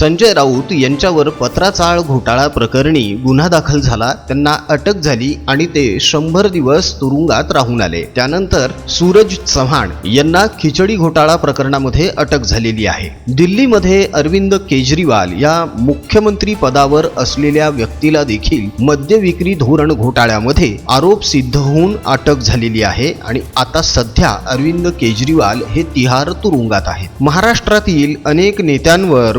संजय राऊत यांच्यावर पत्राचाळ घोटाळा प्रकरणी गुन्हा दाखल झाला त्यांना अटक झाली आणि ते शंभर दिवस तुरुंगात राहून आले. त्यानंतर सूरज चव्हाण यांना खिचडी घोटाळा प्रकरणामध्ये अटक झालेली आहे. दिल्लीमध्ये अरविंद केजरीवाल या मुख्यमंत्री पदावर असलेल्या व्यक्तीला देखील मद्य विक्री धोरण घोटाळ्यामध्ये आरोप सिद्ध होऊन अटक झालेली आहे आणि आता सध्या अरविंद केजरीवाल हे तिहार तुरुंगात आहेत. महाराष्ट्रातील अनेक नेत्यांवर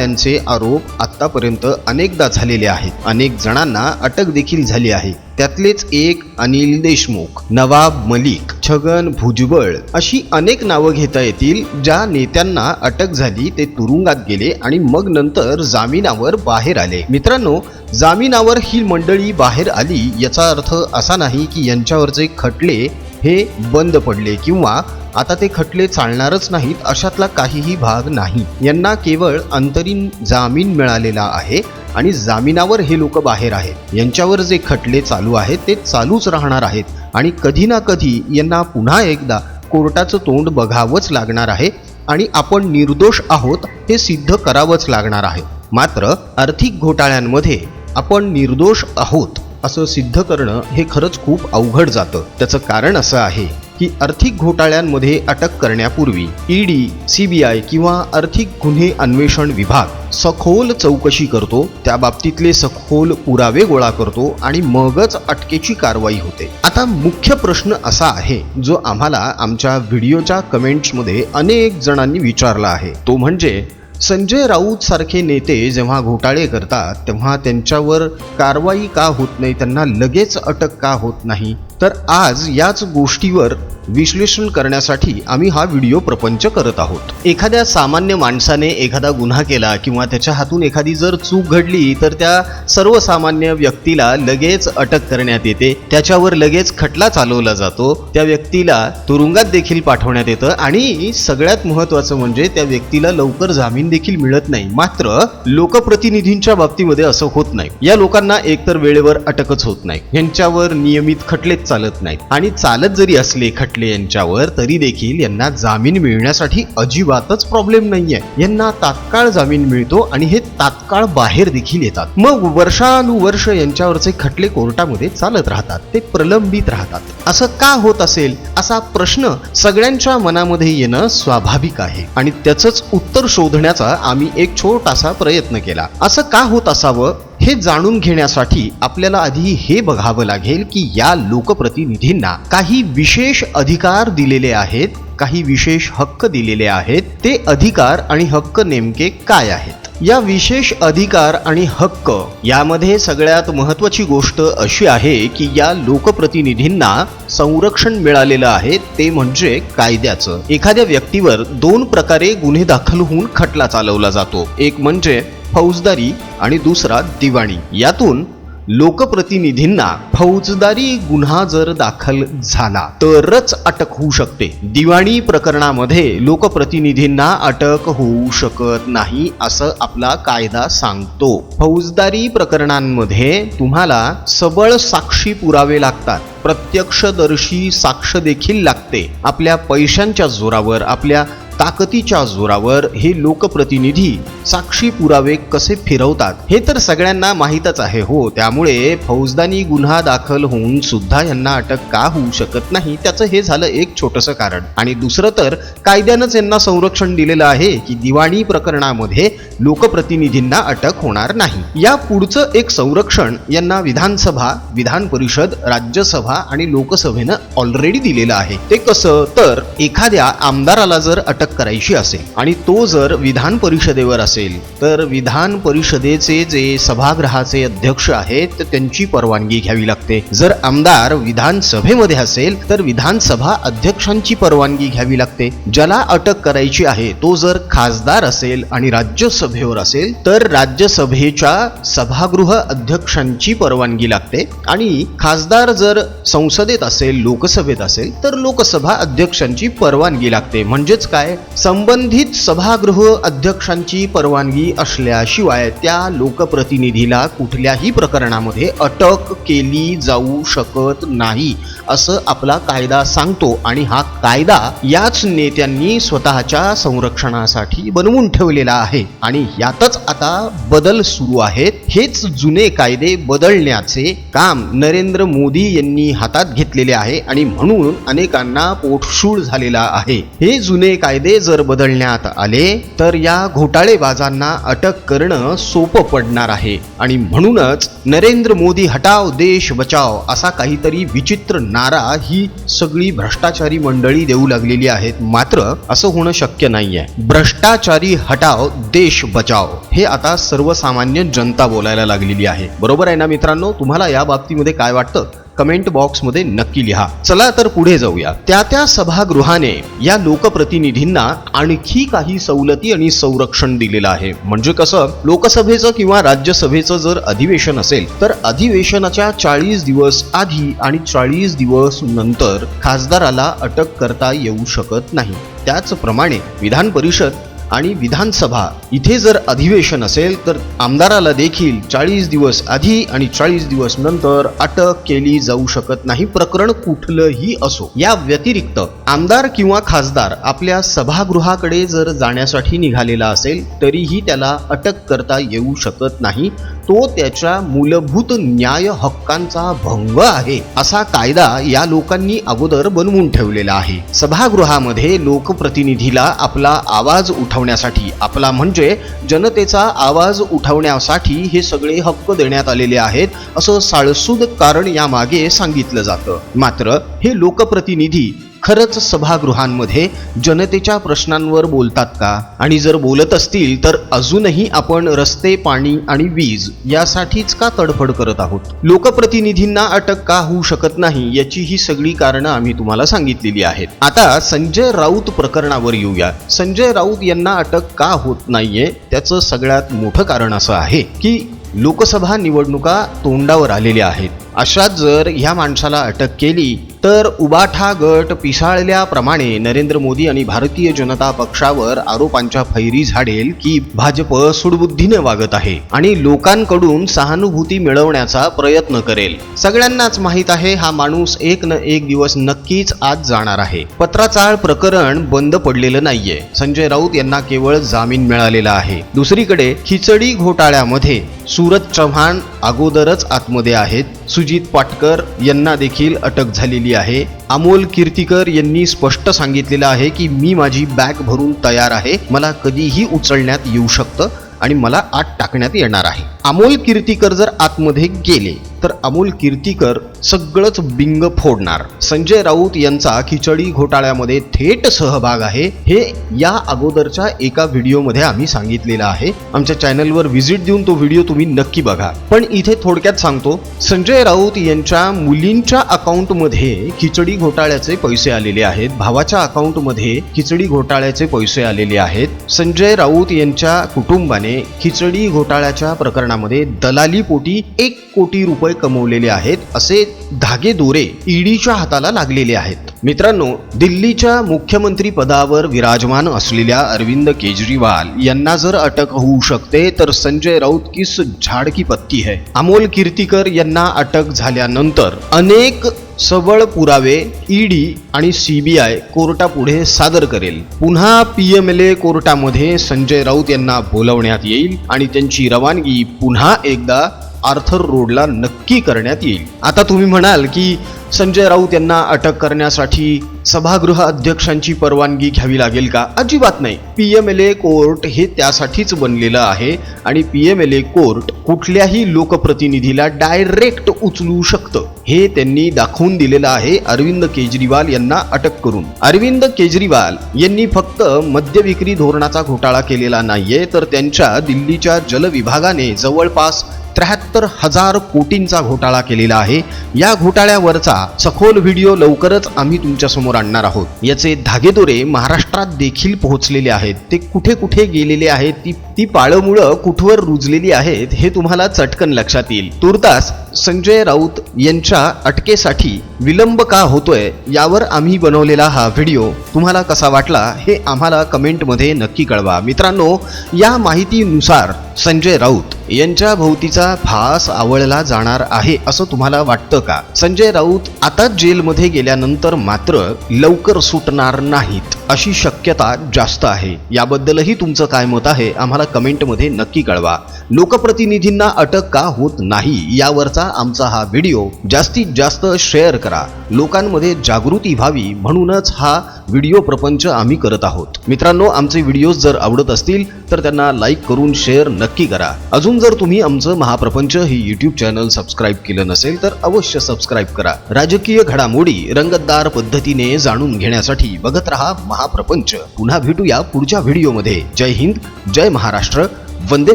यांचे आरोप आतापर्यंत अनेकदा झालेले आहेत. अनेक जणांना अटक देखील झाली आहे. त्यातलेच एक अनिल देशमुख नवाब मलिक छगन भुजबळ अशी अनेक नावं घेता येतील ज्या नेत्यांना अटक झाली ते तुरुंगात गेले आणि मग नंतर जामिनावर बाहेर आले. मित्रांनो जामिनावर ही मंडळी बाहेर आली याचा अर्थ असा नाही की यांच्यावरचे खटले हे बंद पडले किंवा आता ते खटले चालणारच नाहीत अशातला काहीही भाग नाही. यांना केवळ अंतरिम जामीन मिळालेला आहे आणि जामिनावर हे लोक बाहेर आहेत. यांच्यावर जे खटले चालू आहेत ते चालूच राहणार आहेत. आणि कधी ना कधी यांना पुन्हा एकदा कोर्टाचं तोंड बघावंच लागणार आहे आणि आपण निर्दोष आहोत हे सिद्ध करावंच लागणार आहे. मात्र आर्थिक घोटाळ्यांमध्ये आपण निर्दोष आहोत असं सिद्ध करणं हे खरंच खूप अवघड जातं. त्याचं कारण असं आहे की आर्थिक घोटाळ्यांमध्ये अटक करण्यापूर्वी ईडी सीबीआय किंवा आर्थिक गुन्हे अन्वेषण विभाग सखोल चौकशी करतो. त्या बाबतीतले सखोल पुरावे गोळा करतो आणि मगच अटकेची कारवाई होते. आता मुख्य प्रश्न असा आहे जो आम्हाला आमच्या व्हिडिओच्या कमेंट्समध्ये अनेक जणांनी विचारला आहे. तो म्हणजे संजय राऊत सारखे नेते जेव्हा घोटाळे करतात तेव्हा त्यांच्यावर कारवाई का होत नाही त्यांना लगेच अटक का होत नाही? तर आज याच गोष्टीवर विश्लेषण करण्यासाठी आम्ही हा व्हिडिओ प्रपंच करत आहोत. एखाद्या सामान्य माणसाने एखादा गुन्हा केला किंवा त्याच्या हातून एखादी जर चूक घडली तर त्या सर्वसामान्य व्यक्तीला लगेच अटक करण्यात येते. त्याच्यावर लगेच खटला चालवला जातो. त्या व्यक्तीला तुरुंगात देखील पाठवण्यात येतं आणि सगळ्यात महत्वाचं म्हणजे त्या व्यक्तीला लवकर जामीन देखील मिळत नाही. मात्र लोकप्रतिनिधींच्या बाबतीमध्ये असं होत नाही. या लोकांना एकतर वेळेवर अटकच होत नाही. यांच्यावर नियमित खटलेच चालत नाहीत आणि चालत जरी असले खटले यांच्यावर तरी देखील यांना जामीन मिळण्यासाठी अजिबातच प्रॉब्लेम नाहीये. यांना तात्काळ जामीन मिळतो आणि हे तात्काळ बाहेर देखील येतात. मग वर्षानुवर्ष यांच्यावरचे खटले कोर्टामध्ये चालत राहतात. ते प्रलंबित राहतात. असं का होत असेल? असा प्रश्न सगळ्यांच्या मनामध्ये येणं स्वाभाविक आहे. आणि त्याचंच उत्तर शोधण्याचा आम्ही एक छोटासा प्रयत्न केला. असं का होत असावं? हे जाणून घेण्यासाठी आपल्याला आधी हे बघावं लागेल की या लोकप्रतिनिधींना काही विशेष अधिकार दिलेले आहेत काही विशेष हक्क दिलेले आहेत. ते अधिकार आणि हक्क नेमके काय आहेत? या विशेष अधिकार आणि हक्क यामध्ये सगळ्यात महत्वाची गोष्ट अशी आहे की या लोकप्रतिनिधींना संरक्षण मिळालेलं आहे ते म्हणजे कायद्याचं. एखाद्या व्यक्तीवर दोन प्रकारे गुन्हे दाखल होऊन खटला चालवला जातो. एक म्हणजे फौजदारी आणि दुसरा दिवाणी. यातून लोकप्रतिनिधींना फौजदारी गुन्हा जर दाखल झाला तरच अटक होऊ शकते. दिवाणी प्रकरणामध्ये लोकप्रतिनिधींना अटक होऊ शकत नाही असं आपला कायदा सांगतो. फौजदारी प्रकरणांमध्ये तुम्हाला सबळ साक्षी पुरावे लागतात. प्रत्यक्षदर्शी साक्ष देखील लागते. आपल्या पैशांच्या जोरावर आपल्या ताकदीच्या जोरावर हे लोकप्रतिनिधी साक्षी पुरावे कसे फिरवतात हे तर सगळ्यांना माहीतच आहे हो. त्यामुळे फौजदानी गुन्हा दाखल होऊन सुद्धा यांना अटक का होऊ शकत नाही त्याचं हे झालं एक छोटंसं कारण. आणि दुसरं तर कायद्यानंच यांना संरक्षण दिलेलं आहे की दिवाणी प्रकरणामध्ये लोकप्रतिनिधींना अटक होणार नाही. या पुढचं एक संरक्षण यांना विधानसभा विधान परिषद राज्यसभा आणि लोकसभेनं ऑलरेडी दिलेलं आहे. ते कसं? तर एखाद्या आमदाराला जर अटक करायची असेल आणि तो जर विधान परिषदेवर असेल तर विधान परिषदेचे जे सभागृहाचे अध्यक्ष आहेत त्यांची परवानगी घ्यावी लागते. जर आमदार विधानसभेमध्ये असेल तर विधानसभा अध्यक्षांची परवानगी घ्यावी लागते. ज्याला अटक करायची आहे तो जर खासदार असेल आणि राज्यसभेवर असेल तर राज्यसभेच्या सभागृह अध्यक्षांची परवानगी लागते. आणि खासदार जर संसदेत असेल लोकसभेत असेल तर लोकसभा अध्यक्षांची परवानगी लागते. म्हणजेच काय? संबंधित सभागृह अध्यक्षांची परवानगी असल्याशिवाय त्या लोकप्रतिनिधीला कुठल्याही प्रकरणामध्ये अटक केली जाऊ शकत नाही असं आपला कायदा सांगतो आणि हा कायदा याच नेत्यांनी स्वतःच्या संरक्षणासाठी बनवून ठेवलेला आहे. आणि यातच आता बदल सुरू आहेत. हेच जुने कायदे बदलण्याचे काम नरेंद्र मोदी यांनी हातात घेतलेले आहे आणि म्हणून अनेकांना पोटशूळ झालेला आहे. हे जुने कायदे जर बदलण्यात आले तर या घोटाळेबाजांना अटक करणं सोपं पडणार आहे. आणि म्हणूनच नरेंद्र मोदी हटाव देश बचाव असा काहीतरी विचित्र नारा ही सगळी भ्रष्टाचारी मंडळी देऊ लागलेली आहेत. मात्र असं होणं शक्य नाहीये. भ्रष्टाचारी हटाव देश बचाव हे आता सर्वसामान्य जनता बोलायला लागलेली आहे. बरोबर आहे ना मित्रांनो? तुम्हाला या बाबतीमध्ये काय वाटतं? कमेंट बॉक्समध्ये नक्की लिहा. चला तर पुढे जाऊया. त्या त्या सभागृहाने या लोकप्रतिनिधींना आणखी काही सवलती आणि संरक्षण दिलेलं आहे. म्हणजे कसं? लोकसभेचं किंवा राज्यसभेचं जर अधिवेशन असेल तर अधिवेशनाच्या चाळीस दिवस आधी आणि चाळीस दिवस नंतर खासदाराला अटक करता येऊ शकत नाही. त्याचप्रमाणे विधान परिषद आणि विधानसभा इथे जर अधिवेशन असेल तर आमदाराला देखील चाळीस दिवस आधी आणि चाळीस दिवस नंतर अटक केली जाऊ शकत नाही. प्रकरण कुठलंही असो. या व्यतिरिक्त आमदार किंवा खासदार आपल्या सभागृहाकडे जर जाण्यासाठी निघालेला असेल तरीही त्याला अटक करता येऊ शकत नाही. तो त्याच्या मूलभूत न्याय हक्कांचा भंग आहे असा कायदा या लोकांनी अगोदर बनवून ठेवलेला आहे. सभागृहामध्ये लोकप्रतिनिधीला आपला आवाज उठवण्यासाठी आपला म्हणजे जनतेचा आवाज उठवण्यासाठी हे सगळे हक्क देण्यात आलेले आहेत असं साळसूद कारण यामागे सांगितलं जातं. मात्र हे लोकप्रतिनिधी खरंच सभागृहांमध्ये जनतेच्या प्रश्नांवर बोलतात का? आणि जर बोलत असतील तर अजूनही आपण रस्ते पाणी आणि वीज यासाठीच का तडफड करत आहोत? लोकप्रतिनिधींना अटक का होऊ शकत नाही याची ही सगळी कारणं आम्ही तुम्हाला सांगितलेली आहेत. आता संजय राऊत प्रकरणावर येऊया. संजय राऊत यांना अटक का होत नाहीये? त्याचं सगळ्यात मोठं कारण असं आहे की लोकसभा निवडणुका तोंडावर आलेल्या आहेत. अशात जर ह्या माणसाला अटक केली तर उबाठा गट पिसाळल्याप्रमाणे नरेंद्र मोदी आणि भारतीय जनता पक्षावर आरोपांच्या फैरी झाडेल की भाजप सुडबुद्धीने वागत आहे आणि लोकांकडून सहानुभूती मिळवण्याचा प्रयत्न करेल. सगळ्यांनाच माहीत आहे हा माणूस एक न एक दिवस नक्कीच आज जाणार आहे. पत्राचाळ प्रकरण बंद पडलेलं नाहीये. संजय राऊत यांना केवळ जामीन मिळालेला आहे. दुसरीकडे खिचडी घोटाळ्यामध्ये सूरज चव्हाण अगोदरच आतमध्ये आहेत. सुजित पाटकर यांना देखील अटक झालेली आहे. अमोल कीर्तीकर यांनी स्पष्ट सांगितलेलं आहे की मी माझी बॅग भरून तयार आहे. मला कधीही उचलण्यात येऊ शकतं आणि मला आत टाकण्यात येणार आहे. अमोल कीर्तीकर जर आतमध्ये गेले तर अमोल कीर्तीकर सगळंच बिंग फोडणार. संजय राऊत यांचा खिचडी घोटाळ्यामध्ये थेट सहभाग आहे. हे या अगोदरच्या एका व्हिडिओमध्ये आम्ही सांगितलेलं आहे. आमच्या चॅनलवर व्हिजिट देऊन तो व्हिडिओ तुम्ही नक्की बघा. पण इथे थोडक्यात सांगतो संजय राऊत यांच्या मुलींच्या अकाउंटमध्ये खिचडी घोटाळ्याचे पैसे आलेले आहेत. भावाच्या अकाउंटमध्ये खिचडी घोटाळ्याचे पैसे आलेले आहेत. संजय राऊत यांच्या कुटुंबाने खिचडी घोटाळ्याच्या प्रकरणात प्रकरणामध्ये दलाली पोटी एक कोटी रुपये कमवलेले आहेत असे धागे दोरे ईडीच्या हाताला लागलेले आहेत. मित्रांनो दिल्लीच्या मुख्यमंत्री पदावर विराजमान असलेल्या अरविंद केजरीवाल यांना जर अटक होऊ शकते तर संजय राऊत किस झाड की पत्ती है? अमोल कीर्तीकर यांना अटक झाल्यानंतर अनेक सबळ पुरावे ईडी आणि सीबीआय कोर्टापुढे सादर करेल. पुन्हा पीएमएलए कोर्टामध्ये संजय राऊत यांना बोलवण्यात येईल आणि त्यांची रवानगी पुन्हा एकदा आर्थर रोडला नक्की करण्यात येईल. आता तुम्ही म्हणाल की संजय राऊत यांना अटक करण्यासाठी सभागृह अध्यक्षांची परवानगी घ्यावी लागेल का? अजिबात नाही. P M L A court हे त्यासाठीच बनलेलं आहे आणि P M L A court कुठल्याही लोकप्रतिनिधीला डायरेक्ट उचलू शकतं. हे त्यांनी दाखवून दिलेलं आहे अरविंद केजरीवाल यांना अटक करून. अरविंद केजरीवाल यांनी फक्त मद्य विक्री धोरणाचा घोटाळा केलेला नाहीये तर त्यांच्या दिल्लीच्या जलविभागाने जवळपास त्र्याहत्तर हजार कोटींचा घोटाळा केलेला आहे. या घोटाळ्यावरचा असा सखोल व्हिडिओ लवकरच आम्ही तुमच्यासमोर आणणार आहोत. याचे धागेदोरे महाराष्ट्रात देखील पोहोचलेले आहेत. ते कुठे कुठे गेलेले आहेत ती ती पाळमुळं कुठवर रुजलेली आहेत हे तुम्हाला चटकन लक्षात येईल. तुर्तास संजय राऊत यांच्या अटकेसाठी विलंब का होतोय यावर आम्ही बनवलेला हा व्हिडिओ. तुम्हाला कसा वाटला हे आम्हाला कमेंटमध्ये नक्की कळवा. मित्रांनो या माहितीनुसार संजय राऊत यांच्या भोवतीचा फास आवळला जाणार आहे असं तुम्हाला वाटतं का? संजय राऊत आता जेलमध्ये गेल्यानंतर मात्र लवकर सुटणार नाहीत अशी शक्यता जास्त आहे. याबद्दलही तुमचं काय मत आहे आम्हाला कमेंटमध्ये नक्की कळवा. लोकप्रतिनिधींना अटक का होत नाही यावरचा आमचा हा व्हिडिओ जास्तीत जास्त शेअर करा. लोकांमध्ये जागृती व्हावी म्हणूनच हा व्हिडिओ प्रपंच आम्ही करत आहोत. मित्रांनो आमचे व्हिडिओज जर आवडत असतील तर त्यांना लाईक करून शेअर नक्की करा. अजून जर तुम्ही आमचं महाप्रपंच हे युट्यूब चॅनल सबस्क्राईब केलं नसेल तर अवश्य सबस्क्राईब करा. राजकीय घडामोडी रंगतदार पद्धतीने जाणून घेण्यासाठी बघत रहा महाप्रपंच. पुन्हा भेटूया पुढच्या व्हिडिओमध्ये. जय हिंद जय महाराष्ट्र. वंदे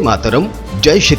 मातरम. जय श्री